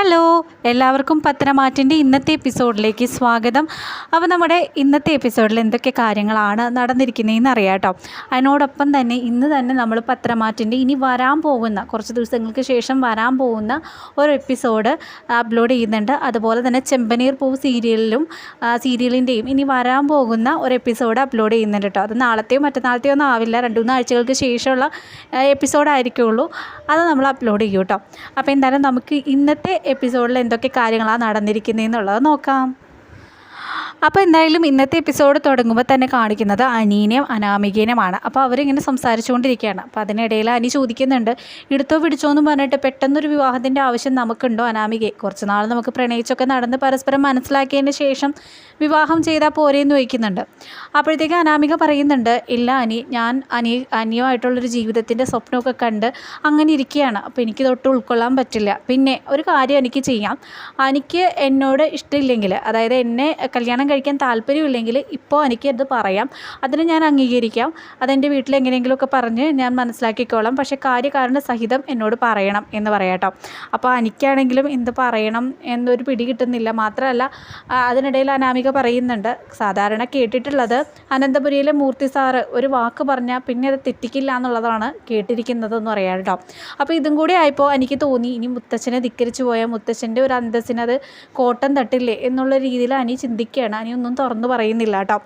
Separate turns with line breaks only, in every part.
Hello എല്ലാവർക്കും പത്രമാറ്റിന്റെ ഇന്നത്തെ എപ്പിസോഡിലേക്ക് സ്വാഗതം. അപ്പോൾ നമ്മുടെ ഇന്നത്തെ എപ്പിസോഡിൽ എന്തൊക്കെ കാര്യങ്ങളാണ് നടന്നിരിക്കുന്നതെന്ന് അറിയാം കേട്ടോ. അതിനോടൊപ്പം തന്നെ ഇന്ന് തന്നെ നമ്മൾ പത്രമാറ്റിന്റെ ഇനി വരാൻ പോകുന്ന കുറച്ച് ദിവസങ്ങൾക്ക് ശേഷം വരാൻ പോകുന്ന ഒരു എപ്പിസോഡ് അപ്ലോഡ് ചെയ്യുന്നുണ്ട്. അതുപോലെ തന്നെ ചെമ്പനീർ പൂവ് സീരിയലിലും സീരിയലിന്റെയും ഇനി വരാൻ പോകുന്ന ഒരു എപ്പിസോഡ് അപ്ലോഡ് ചെയ്യുന്നുണ്ട് കേട്ടോ. അത് നാളത്തെയോ മറ്റന്നാളത്തെയോ ഒന്നും ആവില്ല. രണ്ട് മൂന്ന് ആഴ്ചകൾക്ക് ശേഷമുള്ള എപ്പിസോഡായിരിക്കുള്ളൂ. അത് നമ്മൾ അപ്ലോഡ് ചെയ്യും കേട്ടോ. അപ്പോൾ എന്തായാലും നമുക്ക് ഇന്നത്തെ എപ്പിസോഡിൽ എന്തൊക്കെ കാര്യങ്ങളാണ് നടന്നിരിക്കുന്നതെന്നുള്ളത് നോക്കാം. അപ്പോൾ എന്തായാലും ഇന്നത്തെ എപ്പിസോഡ് തുടങ്ങുമ്പോൾ തന്നെ കാണിക്കുന്നത് അനീനെയും അനാമികേനുമാണ്. അപ്പോൾ അവരിങ്ങനെ സംസാരിച്ചുകൊണ്ടിരിക്കുകയാണ്. അപ്പോൾ അതിനിടയിൽ അനി ചോദിക്കുന്നുണ്ട് എടുത്തോ പിടിച്ചോ എന്ന് പറഞ്ഞിട്ട് പെട്ടെന്നൊരു വിവാഹത്തിന്റെ ആവശ്യം നമുക്കുണ്ടോ അനാമികയെ കുറച്ച് നാൾ നമുക്ക് പ്രണയിച്ചൊക്കെ നടന്ന് പരസ്പരം മനസ്സിലാക്കിയതിന് ശേഷം വിവാഹം ചെയ്താൽ പോരെയെന്ന് വയ്ക്കുന്നുണ്ട് അപ്പോഴത്തേക്ക് അനാമിക പറയുന്നുണ്ട് ഇല്ല അനി ഞാൻ അനി അനിയുമായിട്ടുള്ളൊരു ജീവിതത്തിന്റെ സ്വപ്നമൊക്കെ കണ്ട് അങ്ങനെ ഇരിക്കുകയാണ്. അപ്പോൾ എനിക്ക് തൊട്ട് ഉൾക്കൊള്ളാൻ പറ്റില്ല. പിന്നെ ഒരു കാര്യം എനിക്ക് ചെയ്യാം. എനിക്ക് എന്നോട് ഇഷ്ടമില്ലെങ്കിൽ അതായത് എന്നെ കല്യാണം കഴിക്കാൻ താല്പര്യമില്ലെങ്കിൽ ഇപ്പോൾ എനിക്ക് അത് പറയാം. അതിന് ഞാൻ അംഗീകരിക്കാം. അതെന്റെ വീട്ടിൽ എങ്ങനെയെങ്കിലുമൊക്കെ പറഞ്ഞ് ഞാൻ മനസ്സിലാക്കിക്കോളാം. പക്ഷേ കാര്യകാരണ സഹിതം എന്നോട് പറയണം എന്ന് പറയാട്ടോ അപ്പോൾ എനിക്കാണെങ്കിലും എന്ത് പറയണം എന്നൊരു പിടി കിട്ടുന്നില്ല. മാത്രമല്ല അതിനിടയിൽ അനാമിക പറയുന്നുണ്ട്. സാധാരണ കേട്ടിട്ടുള്ളത് അനന്തപുരിയിലെ മൂർത്തി സാറ് ഒരു വാക്ക് പറഞ്ഞാൽ പിന്നെ അത് തെറ്റിക്കില്ല എന്നുള്ളതാണ് കേട്ടിരിക്കുന്നത് എന്ന് പറയാം കേട്ടോ. അപ്പോൾ ഇതും കൂടി ആയപ്പോൾ എനിക്ക് തോന്നി ഇനി മുത്തച്ഛനെ ധിക്കരിച്ചു പോയ മുത്തച്ഛന്റെ ഒരു അന്തസ്സിനത് കോട്ടം തട്ടില്ലേ എന്നുള്ള രീതിയിൽ അനി ചിന്തിക്കുകയാണ്. അനി ഒന്നും തുറന്നു പറയുന്നില്ല കേട്ടോ.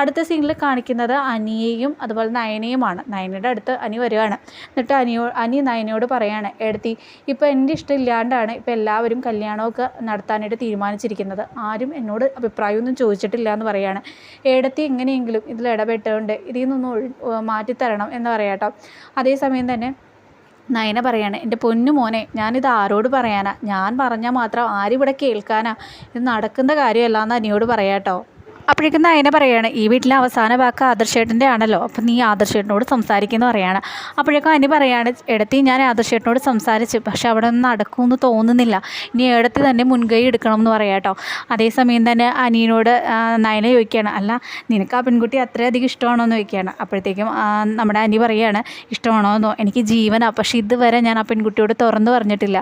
അടുത്ത സീനിൽ കാണിക്കുന്നത് അനിയെയും അതുപോലെ നയനയുമാണ്. നയനയുടെ അടുത്ത് അനി വരികയാണ്. എന്നിട്ട് അനിയോ അനി നയനയോട് പറയാണ് എടുത്തി ഇപ്പോൾ എന്റെ ഇഷ്ടം ഇല്ലാണ്ടാണ് ഇപ്പോൾ എല്ലാവരും കല്യാണമൊക്കെ നടത്താനായിട്ട് തീരുമാനിച്ചിരിക്കുന്നത്. ആരും എന്നോട് അഭിപ്രായമൊന്നും ചോദിച്ചിട്ടില്ല എന്ന് പറയാണ്. എടുത്തി എങ്ങനെയെങ്കിലും ഇതിൽ ഇടപെട്ടുകൊണ്ട് ഇതിൽ നിന്നൊന്ന് മാറ്റിത്തരണം എന്ന് പറയാം കേട്ടോ. അതേസമയം തന്നെ നയന പറയാണ് എന്റെ പൊന്നു മോനെ ഞാനിത് ആരോട് പറയാനാ? ഞാൻ പറഞ്ഞാൽ മാത്രം ആരിവിടെ കേൾക്കാനാ? ഇത് നടക്കുന്ന കാര്യമല്ല എന്ന് അനിയോട് പറയാട്ടോ. അപ്പോഴേക്കും നയന പറയാണ് ഈ വീട്ടിലെ അവസാന വാക്ക് ആദർശേട്ടന്റെ ആണല്ലോ അപ്പം നീ ആദർശേട്ടനോട് സംസാരിക്കുന്നു പറയാണ്. അപ്പോഴേക്കും അനി പറയാണ് എടത്തി ഞാൻ ആദർശേട്ടനോട് സംസാരിച്ചു പക്ഷെ അവിടെ ഒന്നും നടക്കുമെന്ന് തോന്നുന്നില്ല. ഇനി ഇടത്തി തന്നെ മുൻകൈ എടുക്കണം എന്ന് പറയാം കേട്ടോ അതേസമയം തന്നെ അനിയനോട് നയന ചോദിക്കുകയാണ് അല്ല നിനക്ക് ആ പെൺകുട്ടി അത്രയധികം ഇഷ്ടമാണോ? എന്ന് ചോദിക്കുകയാണ്. അപ്പോഴത്തേക്കും നമ്മുടെ അനി പറയാണ് ഇഷ്ടമാണോ? എന്നോ എനിക്ക് ജീവനാ പക്ഷേ ഇതുവരെ ഞാൻ ആ പെൺകുട്ടിയോട് തുറന്നു പറഞ്ഞിട്ടില്ല.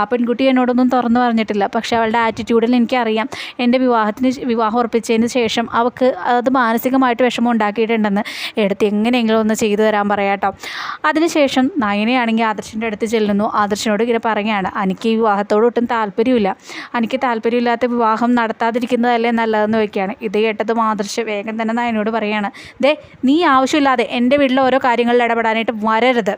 ആ പെൺകുട്ടി എന്നോടൊന്നും തുറന്നു പറഞ്ഞിട്ടില്ല. പക്ഷേ അവളുടെ ആറ്റിറ്റ്യൂഡിൽ എനിക്കറിയാം. എന്റെ വിവാഹത്തിന് വിവാഹം ഉറപ്പിച്ചതിന് ശേഷം അവൾക്ക് അത് മാനസികമായിട്ട് വിഷമം ഉണ്ടാക്കിയിട്ടുണ്ടെന്ന് എടുത്ത് എങ്ങനെയെങ്കിലും ഒന്ന് ചെയ്തു തരാൻ പറയാട്ടോ അതിനുശേഷം നയനയാണെങ്കിൽ ആദർശിന്റെ അടുത്ത് ചെല്ലുന്നു. ആദർശനോട് ഇങ്ങനെ പറയുകയാണ് എനിക്ക് ഈ വിവാഹത്തോട് ഒട്ടും താല്പര്യമില്ല. എനിക്ക് താല്പര്യമില്ലാത്ത വിവാഹം നടത്താതിരിക്കുന്നതല്ലേ നല്ലതെന്ന് വയ്ക്കുകയാണ് ഇത് കേട്ടതും ആദർശ് വേഗം തന്നെ നയനോട് പറയുകയാണ് ദേ നീ ആവശ്യമില്ലാതെ എന്റെ വീട്ടിലെ ഓരോ കാര്യങ്ങളിൽ ഇടപെടാനായിട്ട് വരരുത്.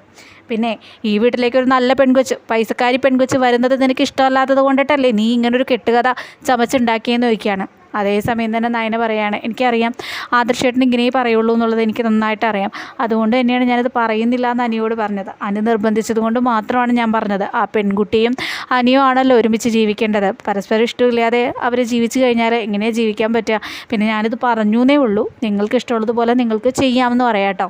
പിന്നെ ഈ വീട്ടിലേക്ക് ഒരു നല്ല പെൺകൊച്ച് പൈസക്കാരി പെൺകൊച്ച് വരുന്നത് നിനക്ക് ഇഷ്ടമല്ലാത്തത് കൊണ്ടിട്ടല്ലേ നീ ഇങ്ങനൊരു കെട്ടുകഥ ചമച്ചുണ്ടാക്കിയെന്ന് ചോദിക്കുകയാണ്. അതേസമയം തന്നെ നയന പറയാണ് എനിക്കറിയാം ആദർശേട്ടൻ ഇങ്ങനെ പറയുള്ളൂ എന്നുള്ളത് എനിക്ക് നന്നായിട്ട് അറിയാം അതുകൊണ്ട് തന്നെയാണ് ഞാനത് പറയുന്നില്ല എന്ന് അനിയോട് പറഞ്ഞത്. അനു നിർബന്ധിച്ചത് കൊണ്ട് മാത്രമാണ് ഞാൻ പറഞ്ഞത്. ആ പെൺകുട്ടിയും അനിയോ ആണല്ലോ ഒരുമിച്ച് ജീവിക്കേണ്ടത്. പരസ്പരം ഇഷ്ടമില്ലാതെ അവർ ജീവിച്ചു കഴിഞ്ഞാൽ എങ്ങനെയാണ് ജീവിക്കാൻ പറ്റുക? പിന്നെ ഞാനിത് പറഞ്ഞു ഉള്ളൂ. നിങ്ങൾക്ക് ഇഷ്ടമുള്ളതുപോലെ നിങ്ങൾക്ക് ചെയ്യാമെന്ന് പറയാട്ടോ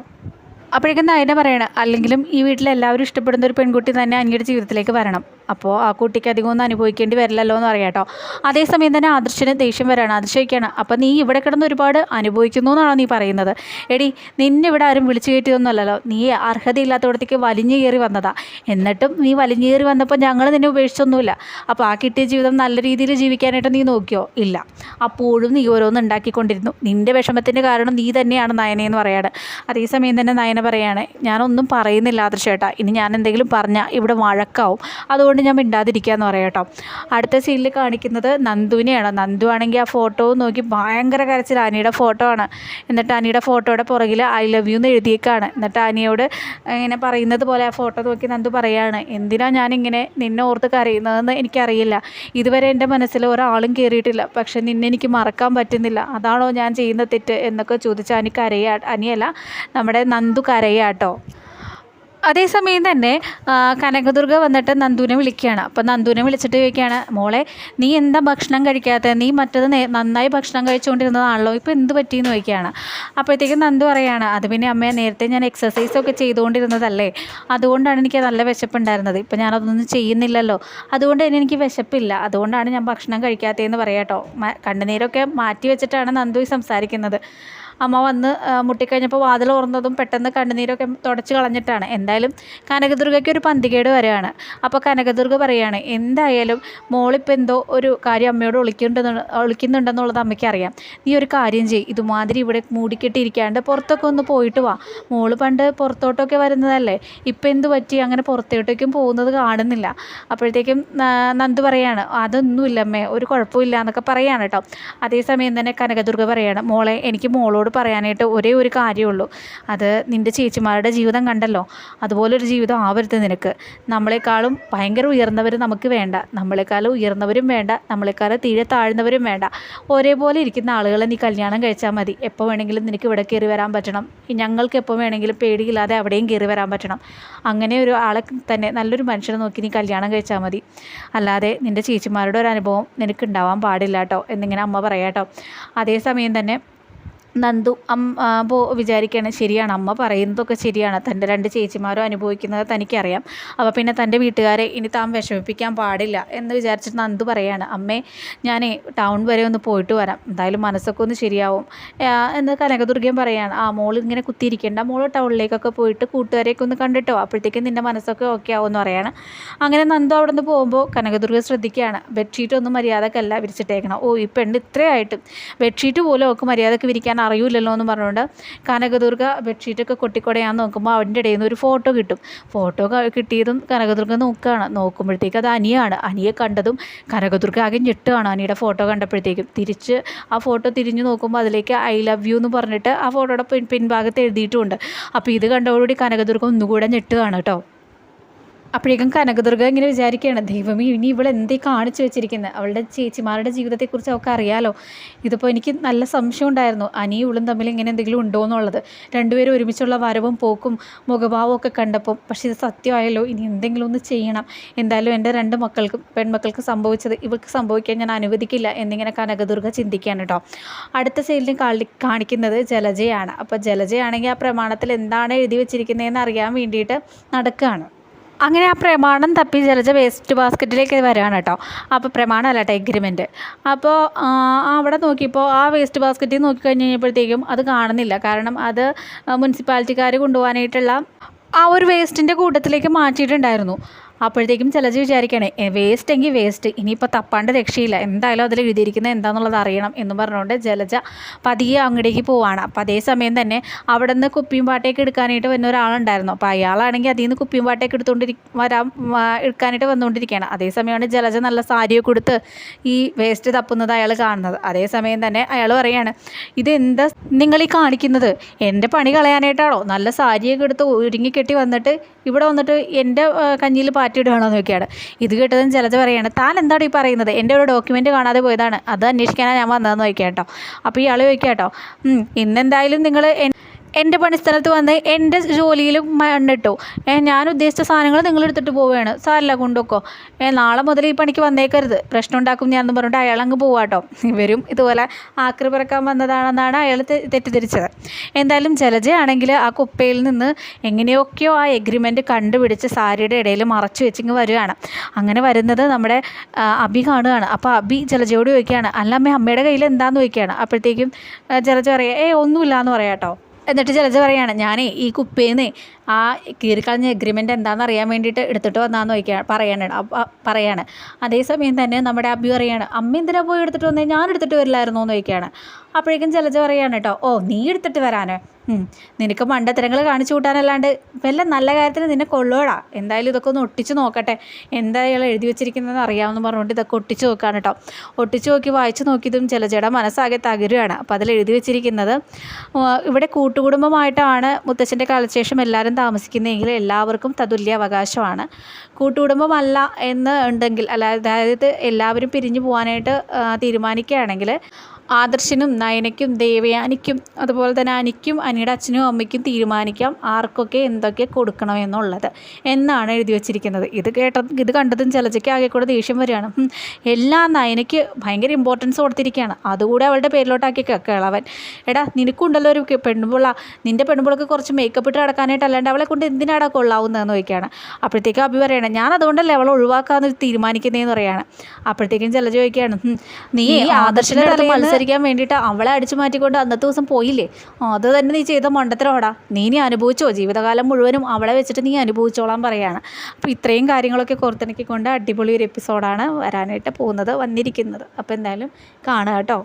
അപ്പോഴേക്കും നയന പറയണം അല്ലെങ്കിലും ഈ വീട്ടിൽ എല്ലാവരും ഇഷ്ടപ്പെടുന്ന ഒരു പെൺകുട്ടി തന്നെ അനിയുടെ ജീവിതത്തിലേക്ക് വരണം. അപ്പോൾ ആ കുട്ടിക്ക് അധികം ഒന്നും അനുഭവിക്കേണ്ടി വരില്ലല്ലോ എന്ന് പറയാം കേട്ടോ. അതേസമയം തന്നെ ആദർശന് ദേഷ്യം വരാണ്. ആദർശിക്കാണ് അപ്പം നീ ഇവിടെ കിടന്ന് ഒരുപാട് അനുഭവിക്കുന്നു എന്നാണോ നീ പറയുന്നത്? എടി നിന്നെ ഇവിടെ ആരും വിളിച്ചു കയറ്റിയൊന്നുമല്ലല്ലോ നീ അർഹതയില്ലാത്തവിടത്തേക്ക് വലിഞ്ഞു കയറി വന്നതാ. എന്നിട്ടും നീ വലിഞ്ഞു കയറി വന്നപ്പോൾ ഞങ്ങൾ നിന്നെ ഉപേക്ഷിച്ചൊന്നുമില്ല. അപ്പോൾ ആ കിട്ടിയ ജീവിതം നല്ല രീതിയിൽ ജീവിക്കാനായിട്ട് നീ നോക്കിയോ? ഇല്ല. അപ്പോഴും നീ ഓരോന്ന് ഉണ്ടാക്കിക്കൊണ്ടിരുന്നു. നിന്റെ വിഷമത്തിന്റെ കാരണം നീ തന്നെയാണ് നയനയെന്ന് പറയാണ്. അതേസമയം തന്നെ നയന പറയാണ് ഞാനൊന്നും പറയുന്നില്ല ആദർശേട്ടാ ഇനി ഞാൻ എന്തെങ്കിലും പറഞ്ഞാൽ ഇവിടെ വഴക്കാവും. അതുകൊണ്ട് ഞാൻ മിണ്ടാതിരിക്കാന്ന് പറയാം കേട്ടോ. അടുത്ത സീനിൽ കാണിക്കുന്നത് നന്ദുവിനെയാണ്. നന്ദു ആണെങ്കിൽ ആ ഫോട്ടോ നോക്കി ഭയങ്കര കരച്ചിൽ. അനിയുടെ ഫോട്ടോ ആണ്. എന്നിട്ട് അനിയുടെ ഫോട്ടോയുടെ പുറകിൽ ഐ ലവ് യു എന്ന് എഴുതിയേക്കാണ്. എന്നിട്ട് അനിയോട് ഇങ്ങനെ പറയുന്നത് പോലെ ആ ഫോട്ടോ നോക്കി നന്ദു പറയാണ് എന്തിനാ ഞാനിങ്ങനെ നിന്നെ ഓർത്ത് കരയുന്നതെന്ന് എനിക്കറിയില്ല. ഇതുവരെ എന്റെ മനസ്സിൽ ഒരാളും കയറിയിട്ടില്ല പക്ഷെ നിന്നെ എനിക്ക് മറക്കാൻ പറ്റുന്നില്ല. അതാണോ ഞാൻ ചെയ്യുന്ന തെറ്റ്? എന്നൊക്കെ ചോദിച്ചാൽ അനി കരയാ അനിയല്ല നമ്മുടെ നന്ദു കരയാട്ടോ. അതേസമയം തന്നെ കനകദുർഗ വന്നിട്ട് നന്ദുവിനെ വിളിക്കുകയാണ്. അപ്പം നന്ദുവിനെ വിളിച്ചിട്ട് ചോദിക്കുകയാണ് മോളെ നീ എന്താ ഭക്ഷണം കഴിക്കാത്തത് നീ മറ്റത് നന്നായി ഭക്ഷണം കഴിച്ചുകൊണ്ടിരുന്നതാണല്ലോ ഇപ്പോൾ എന്ത് പറ്റിയെന്ന് ചോദിക്കുകയാണ്. അപ്പോഴത്തേക്കും നന്ദു പറയാണ് അത് പിന്നെ അമ്മയെ നേരത്തെ ഞാൻ എക്സസൈസൊക്കെ ചെയ്തുകൊണ്ടിരുന്നതല്ലേ അതുകൊണ്ടാണ് എനിക്ക് നല്ല വിശപ്പുണ്ടായിരുന്നത്. ഇപ്പം ഞാനതൊന്നും ചെയ്യുന്നില്ലല്ലോ അതുകൊണ്ട് തന്നെ എനിക്ക് വിശപ്പില്ല. അതുകൊണ്ടാണ് ഞാൻ ഭക്ഷണം കഴിക്കാത്തതെന്ന് പറയാട്ടോ. കണ്ണുനീരൊക്കെ മാറ്റി വെച്ചിട്ടാണ് നന്ദു സംസാരിക്കുന്നത്. അമ്മ വന്ന് മുട്ടിക്കഴിഞ്ഞപ്പോൾ വാതിൽ തുറന്നതും പെട്ടെന്ന് കണ്ണുനീരൊക്കെ തുടച്ച് കളഞ്ഞിട്ടാണ്. എന്തായാലും കനകദുർഗയ്ക്ക് ഒരു പന്തികേട് വരെയാണ്. അപ്പോൾ കനകദുർഗ പറയുകയാണ് എന്തായാലും മോളിപ്പോൾ എന്തോ ഒരു കാര്യം അമ്മയോട് ഒളിക്കുന്നുണ്ടെന്ന് ഒളിക്കുന്നുണ്ടെന്നുള്ളത് അമ്മയ്ക്ക് അറിയാം. നീ ഒരു കാര്യം ചെയ്യ് ഇതുമാതിരി ഇവിടെ മൂടിക്കെട്ടിയിരിക്കാണ്ട് പുറത്തൊക്കെ ഒന്ന് പോയിട്ട് വാ. മോൾ പണ്ട് പുറത്തോട്ടൊക്കെ വരുന്നതല്ലേ ഇപ്പം എന്ത് പറ്റി? അങ്ങനെ പുറത്തോട്ടേക്കും പോകുന്നത് കാണുന്നില്ല. അപ്പോഴത്തേക്കും നന്ദു പറയാണ് അതൊന്നുമില്ല അമ്മേ ഒരു കുഴപ്പമില്ല എന്നൊക്കെ പറയാണ് കേട്ടോ. അതേസമയം തന്നെ കനകദുർഗ പറയാണ് മോളെ എനിക്ക് മോളോട് പറയാനായിട്ട് ഒരേ ഒരു കാര്യമുള്ളൂ. അത് നിന്റെ ചേച്ചിമാരുടെ ജീവിതം കണ്ടല്ലോ. അതുപോലൊരു ജീവിതം ആവരുത് നിനക്ക്. നമ്മളെക്കാളും ഭയങ്കര ഉയർന്നവർ നമുക്ക് വേണ്ട. നമ്മളെക്കാളും ഉയർന്നവരും വേണ്ട. നമ്മളെക്കാളും തീരെ താഴ്ന്നവരും വേണ്ട. ഒരേപോലെ ഇരിക്കുന്ന ആളുകളെ നീ കല്യാണം കഴിച്ചാൽ മതി. എപ്പോൾ വേണമെങ്കിലും നിനക്ക് ഇവിടെ കയറി വരാൻ പറ്റണം. ഞങ്ങൾക്ക് എപ്പോൾ വേണമെങ്കിലും പേടിയില്ലാതെ അവിടെയും കയറി വരാൻ പറ്റണം. അങ്ങനെ ഒരു ആളെ തന്നെ നല്ലൊരു മനുഷ്യനെ നോക്കി നീ കല്യാണം കഴിച്ചാൽ മതി. അല്ലാതെ നിന്റെ ചേച്ചിമാരുടെ ഒരു അനുഭവം നിനക്ക് ഉണ്ടാവാൻ പാടില്ല കേട്ടോ എന്നിങ്ങനെ അമ്മ പറയാം കേട്ടോ അതേസമയം തന്നെ നന്ദു അമ്മ അപ്പോൾ വിചാരിക്കുകയാണ് ശരിയാണ്. അമ്മ പറയുന്നതൊക്കെ ശരിയാണ്. തന്റെ രണ്ട് ചേച്ചിമാരും അനുഭവിക്കുന്നത് തനിക്കറിയാം. അപ്പോൾ പിന്നെ തന്റെ വീട്ടുകാരെ ഇനി താൻ വിഷമിപ്പിക്കാൻ പാടില്ല എന്ന് വിചാരിച്ചിട്ട് നന്ദു പറയാണ്. അമ്മേ ഞാൻ ടൗൺ വരെ ഒന്ന് പോയിട്ട് വരാം. എന്തായാലും മനസ്സൊക്കെ ഒന്ന് ശരിയാവും. എന്ന് കനകദുർഗയും പറയാണ്. ആ മോൾ ഇങ്ങനെ കുത്തിയിരിക്കേണ്ട. മോൾ ടൗണിലേക്കൊക്കെ പോയിട്ട് കൂട്ടുകാരെയൊക്കെ ഒന്ന് കണ്ടിട്ടോ? അപ്പോഴത്തേക്കും നിന്റെ മനസ്സൊക്കെ ഓക്കെ ആവും എന്ന് പറയാണ്. അങ്ങനെ നന്ദു അവിടെ നിന്ന് പോകുമ്പോൾ കനകദുർഗ ശ്രദ്ധിക്കുകയാണ്. ബെഡ്ഷീറ്റ് ഒന്നും മര്യാദക്കല്ല വിരിച്ചിട്ടേക്കണം. ഓ ഈ പെണ്ണ് ഇത്രയായിട്ടും. ബെഡ്ഷീറ്റ് പോലും ഒക്കെ മര്യാദയ്ക്ക് വിരിക്കാൻ അറിയില്ലല്ലോ എന്ന് പറഞ്ഞുകൊണ്ട് കനകദുർഗ ബെഡ്ഷീറ്റൊക്കെ കൊട്ടിക്കൊടയാൻ നോക്കുമ്പോൾ അവന്റെ ഇടയിൽ നിന്ന് ഒരു ഫോട്ടോ കിട്ടും. ഫോട്ടോ കിട്ടിയതും കനകദുർഗ നോക്കുകയാണ് നോക്കുമ്പോഴത്തേക്ക് അത് അനിയാണ്. അനിയെ കണ്ടതും കനകദുർഗ ആകെ ഞെട്ടുകയാണ് അനിയുടെ ഫോട്ടോ കണ്ടപ്പോഴത്തേക്കും. തിരിച്ച് ആ ഫോട്ടോ തിരിഞ്ഞു നോക്കുമ്പോൾ അതിലേക്ക് ഐ ലവ് യു എന്ന് പറഞ്ഞിട്ട് ആ ഫോട്ടോയുടെ പിൻ പിൻഭാഗത്ത് എഴുതിയിട്ടുമുണ്ട് അപ്പോൾ ഇത് കണ്ടതോടുകൂടി കനകദുർഗ ഒന്നുകൂടെ ഞെട്ടുകയാണ് കേട്ടോ. അപ്പോഴേക്കും കനകദുർഗ ഇങ്ങനെ വിചാരിക്കുകയാണ് ദൈവമേ ഇനി ഇവൾ എന്തേ കാണിച്ചു വെച്ചിരിക്കുന്നത് അവളുടെ ചേച്ചിമാരുടെ ജീവിതത്തെക്കുറിച്ച് അവൾക്ക് അറിയാലോ? ഇതിപ്പോൾ എനിക്ക് നല്ല സംശയം ഉണ്ടായിരുന്നു. അനിയും ഇവളും തമ്മിൽ ഇങ്ങനെ എന്തെങ്കിലും ഉണ്ടോ എന്നുള്ളത്. രണ്ടുപേരും ഒരുമിച്ചുള്ള വരവും പോക്കും മുഖഭാവവും ഒക്കെ കണ്ടപ്പോൾ പക്ഷേ ഇത് സത്യമായല്ലോ ഇനി എന്തെങ്കിലും ഒന്ന് ചെയ്യണം. എന്തായാലും എന്റെ രണ്ട് മക്കൾക്കും പെൺമക്കൾക്കും സംഭവിച്ചത് ഇവൾക്ക് സംഭവിക്കാൻ ഞാൻ അനുവദിക്കില്ല എന്നിങ്ങനെ കനകദുർഗ ചിന്തിക്കുകയാണ് കേട്ടോ. അടുത്ത സൈഡിൽ കാണി കാണിക്കുന്നത് ജലജയാണ്. അപ്പോൾ ജലജയാണെങ്കിൽ ആ പ്രമാണത്തിൽ എന്താണ് എഴുതി വെച്ചിരിക്കുന്നതെന്ന് അറിയാൻ വേണ്ടിയിട്ട് നടക്കുകയാണ്. അങ്ങനെ ആ പ്രമാണം തപ്പി ജലജ വേസ്റ്റ് ബാസ്ക്കറ്റിലേക്ക് വരികയാണ് കേട്ടോ. അപ്പോൾ പ്രമാണം അല്ല കേട്ടോ എഗ്രിമെന്റ് അപ്പോൾ അവിടെ നോക്കിയപ്പോൾ ആ വേസ്റ്റ് ബാസ്ക്കറ്റിൽ നോക്കിക്കഴിഞ്ഞ് കഴിഞ്ഞപ്പോഴത്തേക്കും അത് കാണുന്നില്ല. കാരണം അത് മുനിസിപ്പാലിറ്റിക്കാർ കൊണ്ടുപോകാനായിട്ടുള്ള ആ ഒരു വേസ്റ്റിന്റെ കൂട്ടത്തിലേക്ക് മാറ്റിയിട്ടുണ്ടായിരുന്നു. അപ്പോഴത്തേക്കും ജലജ വിചാരിക്കണേ വേസ്റ്റ് എങ്കിൽ വേസ്റ്റ് ഇനിയിപ്പോൾ തപ്പാണ്ട് രക്ഷയില്ല എന്തായാലും അതിൽ എഴുതിയിരിക്കുന്നത് എന്താണെന്നുള്ളത് അറിയണം എന്ന് പറഞ്ഞുകൊണ്ട് ജലജ പതിയെ അങ്ങോട്ടേക്ക് പോവാണ്. അപ്പോൾ അതേസമയം തന്നെ അവിടെ നിന്ന് കുപ്പിയും പാട്ടയൊക്കെ എടുക്കാനായിട്ട് വന്ന ഒരാളുണ്ടായിരുന്നു. അപ്പോൾ അയാളാണെങ്കിൽ അതിൽ നിന്ന് കുപ്പിയും പാട്ടയൊക്കെ എടുത്തുകൊണ്ടിരി വരാൻ എടുക്കാനായിട്ട് വന്നുകൊണ്ടിരിക്കുകയാണ് അതേസമയമാണ് ജലജ നല്ല സാരിയൊക്കെ കൊടുത്ത് ഈ വേസ്റ്റ് തപ്പുന്നത് അയാൾ കാണുന്നത്. അതേസമയം തന്നെ അയാൾ പറയാണ് ഇതെന്താ നിങ്ങൾ ഈ കാണിക്കുന്നത്? എന്റെ പണി കളയാനായിട്ടാണോ? നല്ല സാരിയൊക്കെ എടുത്ത് ഒരുങ്ങിക്കെട്ടി വന്നിട്ട് ഇവിടെ വന്നിട്ട് എന്റെ കഞ്ഞിയിൽ പാറ്റിയിടുകയാണോ എന്ന് നോക്കിയാണ് ഇത് കേട്ടതും ചിലത് പറയാണ് താൻ എന്താണ് ഈ പറയുന്നത്? എന്റെ ഒരു ഡോക്യുമെന്റ് കാണാതെ പോയതാണ്. അത് അന്വേഷിക്കാനാണ് ഞാൻ വന്നതെന്ന് നോക്കിയാട്ടോ അപ്പോൾ ഇയാൾ ചോദിക്കാം കേട്ടോ "ഉം, ഇന്നെന്തായാലും നിങ്ങൾ എന്റെ പണിസ്ഥലത്ത് വന്ന് എന്റെ ജോലിയിൽ മണ്ണിട്ടു. ഞാൻ ഉദ്ദേശിച്ച സാധനങ്ങൾ നിങ്ങൾ എടുത്തിട്ട് പോവുകയാണ്. സാറല്ല കൊണ്ടുവെക്കോ. നാളെ മുതൽ ഈ പണിക്ക് വന്നേക്കരുത്. പ്രശ്നം ഉണ്ടാക്കും ഞാൻ എന്ന് പറഞ്ഞിട്ട് അയാൾ അങ്ങ് പോവാട്ടോ ഇവരും ഇതുപോലെ ആക്രി പിറക്കാൻ വന്നതാണെന്നാണ് അയാൾ തെറ്റിദ്ധരിച്ചത്. എന്തായാലും ജലജയാണെങ്കിൽ ആ കുപ്പയിൽ നിന്ന് എങ്ങനെയൊക്കെയോ ആ എഗ്രിമെന്റ് കണ്ടുപിടിച്ച് സാരിയുടെ ഇടയിൽ മറച്ചു വെച്ചിങ്ങ് വരികയാണ്. അങ്ങനെ വരുന്നത് നമ്മുടെ അബി കാണുകയാണ്. അപ്പോൾ അബി ജലജയോട് ചോദിക്കുകയാണ് അല്ല അമ്മ അമ്മയുടെ കയ്യിൽ എന്താണെന്ന് ചോദിക്കുകയാണ്? അപ്പോഴത്തേക്കും ജലജ പറയുക ഏ ഒന്നുമില്ല എന്ന് പറയാം കേട്ടോ എന്നിട്ട് ചിലത് പറയാണ് ഞാനേ ഈ കുപ്പയിൽ നിന്ന് ആ കീറിക്കളഞ്ഞ എഗ്രിമെന്റ് എന്താണെന്ന് അറിയാൻ വേണ്ടിയിട്ട് എടുത്തിട്ട് വന്നാന്ന് ചോദിക്കുകയാണ് പറയാണ് പറയാണ്. അതേസമയം തന്നെ നമ്മുടെ അബി പറയാണ് അമ്മ എന്തിനാ പോയി എടുത്തിട്ട് വന്നേ? ഞാൻ എടുത്തിട്ട് വരില്ലായിരുന്നോ എന്ന് ചോദിക്കുകയാണ് അപ്പോഴേക്കും ജലജ പറയാണ് കേട്ടോ ഓ നീ എടുത്തിട്ട് വരാനോ. നിനക്ക് മണ്ടത്തരങ്ങൾ കാണിച്ചു കൂട്ടാനല്ലാണ്ട് വല്ല നല്ല കാര്യത്തിന് നിന്നെ കൊള്ളുകടാ എന്തായാലും ഇതൊക്കെ ഒന്ന് ഒട്ടിച്ച് നോക്കട്ടെ. എന്തായാലും എഴുതി വെച്ചിരിക്കുന്നതെന്ന് അറിയാമെന്ന് പറഞ്ഞുകൊണ്ട് ഇതൊക്കെ ഒട്ടിച്ച് നോക്കുകയാണ് കേട്ടോ. ഒട്ടിച്ച് നോക്കി വായിച്ച് നോക്കിയതും ജലജയുടെ മനസ്സാകെ തകരുകയാണ്. അപ്പോൾ അതിൽ എഴുതി വെച്ചിരിക്കുന്നത് ഇവിടെ കൂട്ടുകുടുംബമായിട്ടാണ് മുത്തച്ഛന്റെ കാലശേഷം എല്ലാവരും താമസിക്കുന്നതെങ്കിൽ എല്ലാവർക്കും തതുല്യ അവകാശമാണ് കൂട്ടുകുടുംബമല്ല എന്ന് ഉണ്ടെങ്കിൽ അല്ല അതായത് എല്ലാവരും പിരിഞ്ഞു പോകാനായിട്ട് തീരുമാനിക്കുകയാണെങ്കിൽ ആദർശനും നയനയ്ക്കും ദേവയാനിക്കും അതുപോലെ തന്നെ അനിക്കും അനിയുടെ അച്ഛനും അമ്മയ്ക്കും തീരുമാനിക്കാം ആർക്കൊക്കെ എന്തൊക്കെ കൊടുക്കണമെന്നുള്ളത് എന്നാണ് എഴുതി വെച്ചിരിക്കുന്നത്. ഇത് കേട്ട ഇത് കണ്ടതും ജലജയ്ക്ക് ആകെ കൂടെ ദേഷ്യം വരികയാണ്. എല്ലാ നയനയ്ക്ക് ഭയങ്കര ഇമ്പോർട്ടൻസ് കൊടുത്തിരിക്കുകയാണ്. അതുകൂടെ അവളുടെ പേരിലോട്ടാക്കി കേളവൻ. എടാ നിനക്കുണ്ടല്ലോ ഒരു പെൺപിള്ള നിന്റെ പെൺപിള്ളക്ക് കുറച്ച് മേക്കപ്പ് ഇട്ട് നടക്കാനായിട്ട് അല്ലാണ്ട് അവളെ കൊണ്ട് എന്തിനാടാ കൊള്ളാവുന്നതെന്ന് ചോദിക്കുകയാണ്. അപ്പോഴത്തേക്കും അഭി പറയണം ഞാൻ അതുകൊണ്ടല്ലേ അവളെ ഒഴിവാക്കാമെന്ന് തീരുമാനിക്കുന്നതെന്ന് പറയുകയാണ് അപ്പോഴത്തേക്കും ചില ചോദിക്കുകയാണ് നീ ആദർശനെ അടുത്ത് മത്സരിക്കാൻ സംസാരിക്കാൻ വേണ്ടിയിട്ട് അവളെ അടിച്ചു മാറ്റിക്കൊണ്ട് അന്നത്തെ ദിവസം പോയില്ലേ? അത് തന്നെ നീ ചെയ്ത മണ്ടത്തരമാടാ നീ നീ അനുഭവിച്ചോ? ജീവിതകാലം മുഴുവനും അവളെ വെച്ചിട്ട് നീ അനുഭവിച്ചോളാൻ പറയാണ്. അപ്പോൾ ഇത്രയും കാര്യങ്ങളൊക്കെ കോർത്തിണക്കിക്കൊണ്ട് അടിപൊളി ഒരു എപ്പിസോഡാണ് വരാനായിട്ട് പോകുന്നത് വന്നിരിക്കുന്നത്. അപ്പോൾ എന്തായാലും കാണുക കേട്ടോ.